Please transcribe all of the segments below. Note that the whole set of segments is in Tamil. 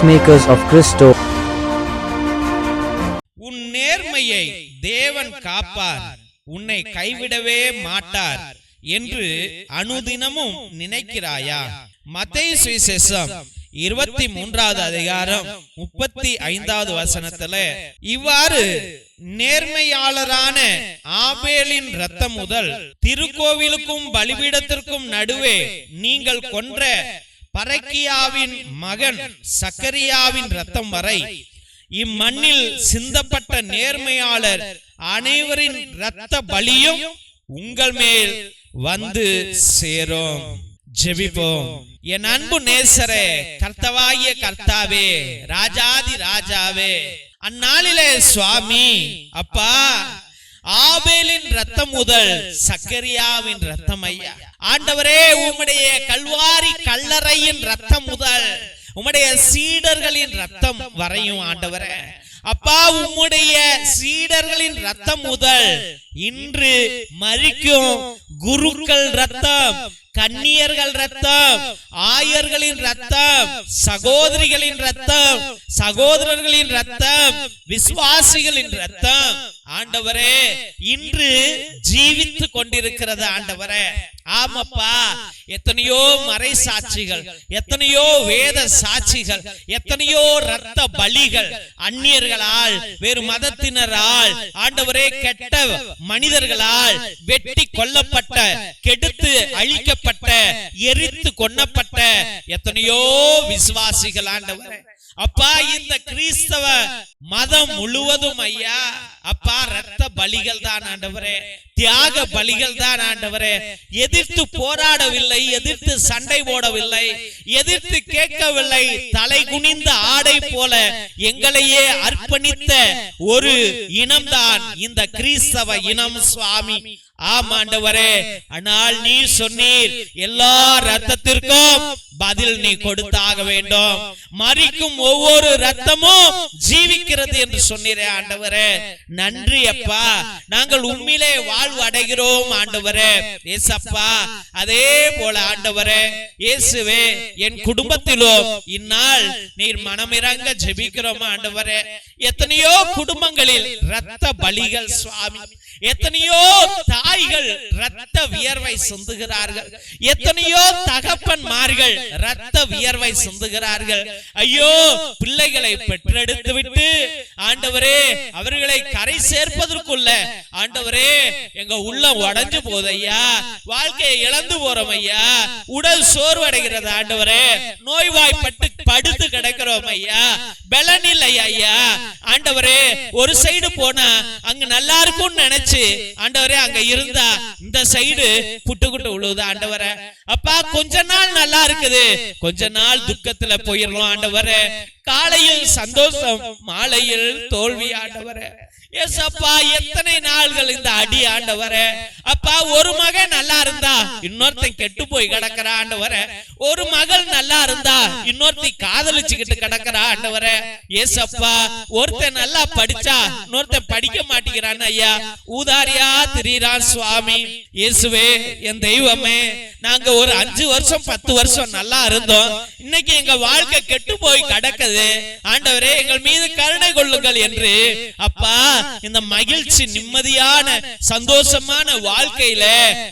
Peacemakers of Christo. உன் நேர்மையை தேவன் காப்பார் உன்னை கைவிடவே மாட்டார் என்று அனுதினமும் நினைக்கிறாயா மத்திய சுவிசேஷம் இருபத்தி மூன்றாவது அதிகாரம் முப்பத்தி ஐந்தாவது வசனத்துல இவ்வாறு நேர்மையாளரான ஆபேலின் ரத்தம் முதல் திருக்கோவிலுக்கும் பலிபீடத்திற்கும் நடுவே நீங்கள் கொன்ற பரக்கியாவின் மகன் சக்கரியாவின் ரத்தம் வரை இம்மண்ணில் சிந்தப்பட்ட நேர்மையாளர் அனைவரின் இரத்த பலியும் உங்கள் மேல் வந்து சேரும். ஜெபிப்போம். என் அன்பு நேசரே கர்த்தவாகிய கர்த்தாவே ராஜாதி ராஜாவே அந்நாளிலே சுவாமி அப்பா ஆபேலின் ரத்தம் முதல் சக்கரியாவின் ரத்தம் ஐயா. ஆண்டவரே உம்முடைய கல்வாரி கல்லறையின் ரத்தம் முதல் உம்முடைய சீடர்களின் ரத்தம் வரையும் ஆண்டவரே. அப்பா உம்முடைய சீடர்களின் ரத்தம் முதல் இன்று மறிக்கும் குருக்கள் ரத்தம் கன்னியர்கள் ரத்தம் ஆயர்களின் ரத்தம் சகோதரிகளின் ரத்தம் சகோதரர்களின் ரத்தம் விசுவாசிகளின் ரத்தம் ஆண்டவரே இன்று ஜீவித்து கொண்டிருக்கிறது ஆண்டவரே. ஆமாப்பா எத்தனையோ மறை சாட்சிகள் எத்தனையோ வேத சாட்சிகள் எத்தனையோ ரத்த பலிகள் அந்நியர்களால் வேறு மதத்தினரால் ஆண்டவரே கெட்ட மனிதர்களால் வெட்டி கொல்லப்பட்ட கெடுத்து அழிக்கப்பட்ட எரித்து கொன்னப்பட்ட எத்தனையோ விசுவாசிகள் ஆண்டவர். அப்பா இந்த கிறிஸ்தவ மதம் முழுவதும் ஐயா அப்பா ரத்த பலிகள் தான் ஆண்டவரே தியாக பலிகள் தான் ஆண்டவரே. எதிர்த்து போராடவில்லை எதிர்த்து சண்டை போடவில்லை எதிர்த்து கேட்கவில்லை தலை குனிந்த ஆடை போல எங்களையே அர்ப்பணித்த ஒரு இனம்தான் இந்த கிறிஸ்தவ இனம் சுவாமி. ஆமாண்டவரே ஆனால் நீ சொன்னீர் எல்லா ரத்தத்திற்கும் பதில் நீ கொடுத்தாக வேண்டும். மறிக்கும் ஒவ்வொரு ரத்தமும் ஜீவிக்கிறது என்று சொன்னீரே ஆண்டவரே. நன்றி அப்பா. நாங்கள் உண்மையிலே வாழ்வு அடைகிறோம் ஆண்டவரே. ஏசப்பா அதே போல ஆண்டவரே. இயேசுவே என் குடும்பத்திலும் இந்நாள் நீர் மனமிறங்க ஜெபிக்கிறோம் ஆண்டவரே. எத்தனையோ குடும்பங்களில் ரத்த பலிகள் சுவாமி. எத்தனையோ தாய்கள் ரத்த வியர்வை சிந்துகிறார்கள். எத்தனையோ தகப்பன்மார்கள் ரத்த வியர்வை சிந்துகிறார்கள். ஐயோ பிள்ளைகளை பெற்றெடுத்து விட்டு ஆண்டவரே அவர்களை கரை சேர்ப்பதற்குள்ள ஆண்டவரே எங்க உள்ள உடைஞ்சு போகுது ஐயா வாழ்க்கையை இழந்து போறோம் ஐயா. உடல் சோர்வடைகிறது ஆண்டவரே. நோய்வாய்ப்பட்டு படுத்து கிடக்கிறோம் ஐயா. பலன் இல்லை ஐயா. ஆண்டவரே ஒரு சைடு போனா அங்க நல்லா இருக்கும்னு நினைச்சு ஆண்டவரே அங்க இருந்தா இந்த சைடு புட்டு குட்டு விழுவுது ஆண்டவரே. அப்பா கொஞ்ச நாள் நல்லா இருக்குது. கொஞ்ச நாள் துக்கத்துல போயிடலாம் ஆண்டவரே. காலையில் சந்தோஷம் மாலையில் தோல்வி ஆண்டவரே. ஏசப்பா எத்தனை நாள்கள் இந்த அடி ஆண்டவர? அப்பா ஒரு மகன் நல்லா இருந்தா இன்னொருத்தன் கெட்டு போய் கிடக்கிற ஆண்டவர. ஒரு மகள் நல்லா இருந்தா இன்னொருத்தி காதலிச்சுக்கிட்டு கிடக்கிற ஆண்டவர. ஏசப்பா ஒருத்தன் நல்லா படிச்சா இன்னொருத்தன் படிக்க மாட்டேங்கிறான் ஐயா ஊதாரியா திரீரான் சுவாமி. இயேசுவே என் தெய்வமே நாங்க ஒரு அஞ்சு வருஷம் பத்து வருஷம் நல்லா இருந்தோம். இன்னைக்கு எங்க வாழ்க்கை கெட்டு போய் கிடக்குது. ஆண்டவரே எங்கள் மீது கருணை கொள்ளுங்கள் என்று அப்பா இந்த மகிழ்ச்சி நிம்மதியான சந்தோஷமான வாழ்க்கையில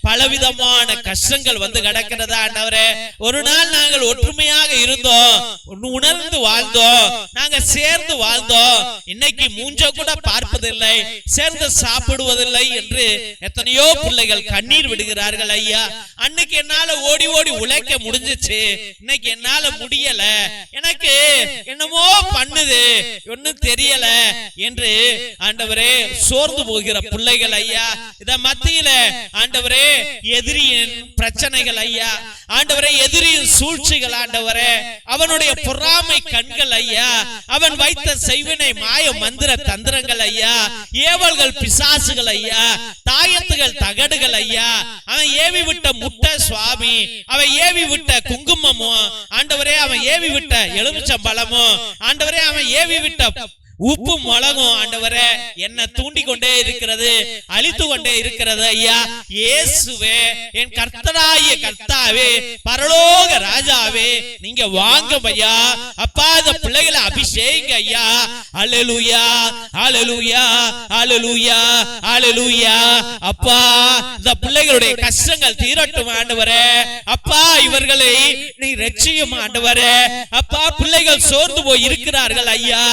பலவிதமான கஷ்டங்கள் வந்து கிடக்கிறதா ஆண்டவரே? ஒரு நாள் நாங்கள் ஒற்றுமையாக இருந்தோம். உணர்ந்து வாழ்ந்தோம். நாங்க சேர்ந்து வாழ்ந்தோம். இன்னைக்கு மூஞ்ச கூட பார்ப்பதில்லை. சேர்ந்து சாப்பிடுவதில்லை என்று எத்தனையோ பிள்ளைகள் கண்ணீர் விடுகிறார்கள் ஐயா. அன்னைக்கு என்னால ஓடி ஓடி உழைக்க முடிஞ்சிச்சு. இன்னைக்கு என்னால முடியல. எனக்கு என்னமோ பண்ணுது. ஒன்னும் தெரியல என்று ஆண்டவரே சோர்ந்து போகிற பிள்ளைகள் ஐயா. இத மத்தியில ஆண்டவரே எதிரியின் பிரச்சனைகள் ஐயா. ஆண்டவரே எதிரியின் சூழ்ச்சிகள் ஆண்டவரே. அவனுடைய பொறாமை கண்கள் ஐயா. அவன் வைத்த செய்வினை மாய மந்திர தந்திரங்கள் ஐயா. ஏவல்கள் பிசாசுகள் ஐயா. தாயத்துகள் தகடுகள் ஐயா. அவன் ஏவி விட்ட முட்டை சுவாமி அவன் ஏவி விட்ட குங்குமமும் ஆண்டவரே அவன் ஏவி விட்ட எலுமிச்சம்பழமும் ஆண்டவரே அவன் ஏவி விட்ட உப்பு மிளகும் ஆண்டவரே என்ன தூண்டி கொண்டே இருக்கிறது அழித்து கொண்டே இருக்கிறது ஐயா. இயேசுவே என் கர்த்தராகிய கர்த்தாவே பரலோக ராஜாவே நீங்க வாங்க ஐயா அப்பா இந்த பிள்ளைகளை அபிஷேக ஐயா. அலலுயா அலலுயா அலலுயா அலலுயா அப்பா இந்த பிள்ளைகளுடைய கஷ்டங்கள் தீரட்டும் ஆண்டவரே. அப்பா இவர்களை நீ ரட்சியும் ஆண்டவரே. அப்பா பிள்ளைகள் சோர்ந்து போய் இருக்கிறார்கள் ஐயா.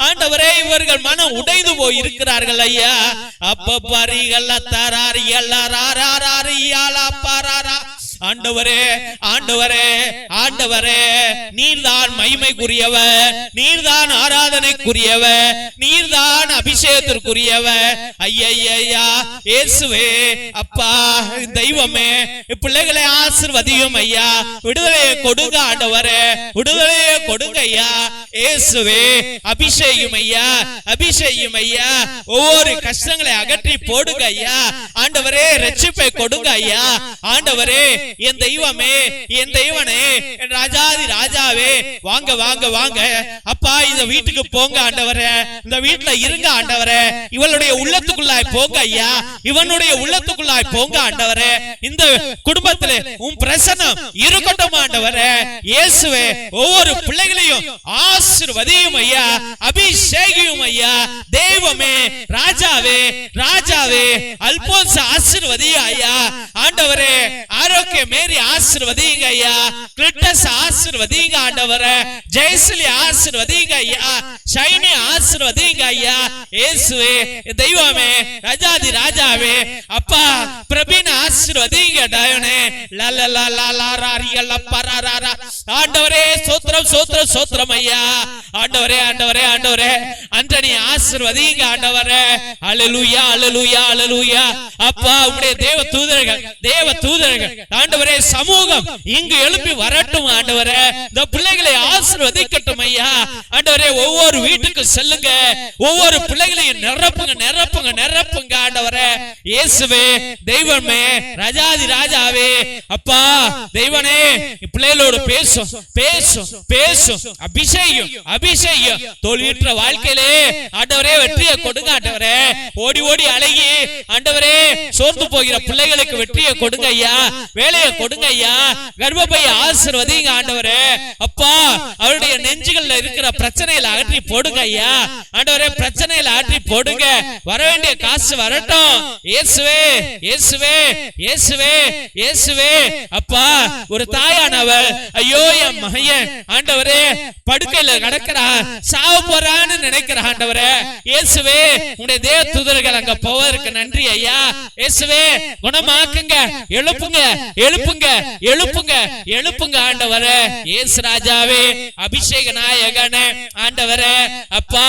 ஆண்டவரே இவர்கள் மனம் உடைந்து போய் இருக்கிறார்கள் ஐயா. அப்ப பரிகள் தராரி எல்லாராரி பாராரா ஆண்டவரே ஆண்டவரே ஆண்டவரே நீர்தான் மகிமைக்குரியவர் நீர்தான் ஆராதனைக்குரியவர் நீர்தான் அபிஷேகத்திற்குரியவர். ஐயா இயேசுவே அப்பா தெய்வமே பிள்ளைகளை ஆசிர்வதியும் ஐயா. விடுதலையை கொடுங்க ஆண்டவரே விடுதலையை கொடுங்க ஐயா. இயேசுவே அபிஷேகம் ஐயா அபிஷேகம் ஐயா. ஒவ்வொரு கஷ்டங்களை அகற்றி போடுங்க ஐயா. ஆண்டவரே ரட்சிப்பை கொடுங்க ஐயா. ஆண்டவரே என் தெய்வமே என் தெய்வனே என் ராஜாதி ராஜாவே வாங்க வாங்க வாங்க. அப்பா இந்த வீட்டுக்கு போங்க ஆண்டவரே. இந்த வீட்டுல இருங்க ஆண்டவரே. இவளுடைய உள்ளத்துக்குள்ளாய் போங்க ஐயா. இவனுடைய உள்ளத்துக்குள்ளாய் போங்க ஆண்டவரே. இந்த குடும்பத்துல உன் பிரசனம் இருக்கட்டும் ஆண்டவரே. இயேசுவே ஒவ்வொரு பிள்ளைகளையும் ஆசிர்வதியும் ஐயா. அபிஷேகியும் ஐயா. தெய்வமே ராஜாவே ராஜாவே. அல்போன்ஸ் ஆசீர்வதியும் ஐயா. ஆண்டவரே ஆரோக்கிய மேரி ஆசீர்வதிங்க ஐயா. கிரிட்டஸ் ஆசீர்வதிங்க ஆண்டவர. ஜெயசிலி ஆசீர்வதிங்க ஐயா. ஷைனி ஆசீர்வதிங்க ஐயா. இயேசுவே தெய்வமே ராஜாதி ராஜாவே. அப்பா பிரபீன் ஆசீர்வதிங்க டயனே. லல லல லல ராரியல்ல ஆண்டவரே சோத்திரம் சோத்திரம் சோத்திரம் ஐயா. ஆண்டவரே ஆண்டவரே ஆண்டவரே. அன்றனி ஆசீர்வதிங்க ஆண்டவரே. அல்லேலூயா அல்லேலூயா அல்லேலூயா அப்பா உடைய தேவ தூதர்கள் தேவ தூதர்கள். ஆண்டவரே சமூகம் இங்கு எழுப்பி வரட்டும் ஆண்டவரே. இந்த பிள்ளைகளை ஆசிர்வதிக்கட்டும் ஐயா. ஆண்டவரே ஒவ்வொரு வீட்டுக்கு செல்லுங்க. ஒவ்வொரு பிள்ளைகளையும் நிரப்புங்க நிரப்புங்க நிரப்புங்க ஆண்டவரே. இயேசுவே தெய்வமே ராஜாதி ராஜாவே. அப்பா தெய்வனே பிள்ளைகளோடு பேசும் பேசும் பேசும். அபிஷேகம் அபிஷேகம். தோல்வியுற்ற வாழ்க்கையிலே ஆண்டவரே வெற்றியை கொடுங்க ஆண்டவரே. ஓடி ஓடி அழகி ஆண்டவரே சோர்ந்து போகிற பிள்ளைகளுக்கு வெற்றியை கொடுங்க ஐயா. வேலை வேலையை கொடுங்க ஐயா. கர்ப்பப்பைய ஆசீர்வதிங்க ஆண்டவரே. அப்பா அவருடைய நெஞ்சுகள்ல இருக்கிற பிரச்சனைகளை அகற்றி போடுங்க ஐயா. ஆண்டவரே பிரச்சனைகளை அகற்றி போடுங்க. வர வேண்டிய காசு வரட்டும். இயேசுவே இயேசுவே இயேசுவே இயேசுவே. அப்பா ஒரு தாயானவள். ஐயோ என் மகன். ஆண்டவரே படுக்கையில கிடக்கிறா. சாவ போறான்னு நினைக்கிற ஆண்டவரே. இயேசுவே உடைய தேவ தூதர்கள் அங்க போவதற்கு நன்றி ஐயா. இயேசுவே குணமாக்குங்க. எழுப்புங்க. எழுப்புங்க எழுப்புங்க எழுப்புங்க ஆண்டவரே. இயேசு ராஜாவே அபிஷேக நாயகனே ஆண்டவரே. அப்பா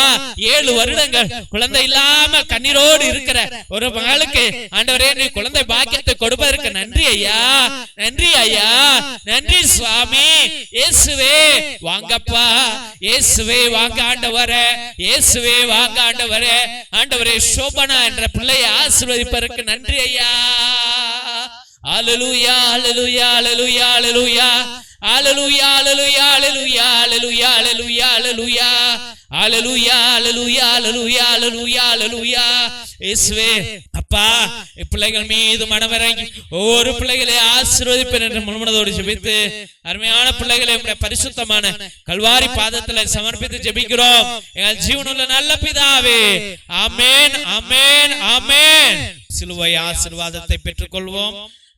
ஏழு வருடங்கள் குழந்தை இல்லாம கண்ணீரோடு இருக்கிற ஒரு மகளுக்கு ஆண்டவரே நீ குழந்தை பாக்கியத்தை கொடுப்பதற்கு நன்றி ஐயா. நன்றி ஐயா. நன்றி சுவாமி. இயேசுவே வாங்கப்பா. இயேசுவே வாங்க ஆண்டவரே. இயேசுவே வாங்க ஆண்டவரே. ஆண்டவரே சோபனா என்ற பிள்ளையை ஆசீர்வதிப்பதற்கு நன்றி ஐயா. அலலுயா அலலுயா அலலுயா அலலுயா அலலுயா அலலுயா அலலுயா அலலுயா அலலுயா அலலுயா அலலுயா அலலுயா அலலுயா அலலுயா அலலுயா இயேசுவே அப்பா பிள்ளைகள் மீது மனமிறங்கி ஒவ்வொரு பிள்ளைகளை ஆசீர்வதிப்பேன் என்று முழுமனதோடு ஜெபித்து அருமையான பிள்ளைகளை நம்முடைய பரிசுத்தமான கல்வாரி பாதத்துல சமர்ப்பித்து ஜெபிக்கிறோம் எங்கள் ஜீவனுள்ள நல்ல பிதாவே அமேன் அமேன் அமேன் சிலுவை ஆசீர்வாதத்தை பெற்றுக்கொள்வோம்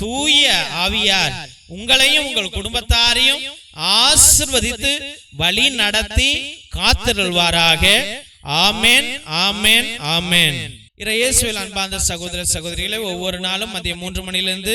தூய ஆவியார். உங்களையும் உங்கள் குடும்பத்தாரையும் ஆசிர்வதித்து வழி நடத்தி காத்திருள்வாராக ஆமென் ஆமென் ஆமென் இறையேசுவில் அன்பார்ந்த சகோதர சகோதரிகளை ஒவ்வொரு நாளும் மதியம் மூன்று மணியிலிருந்து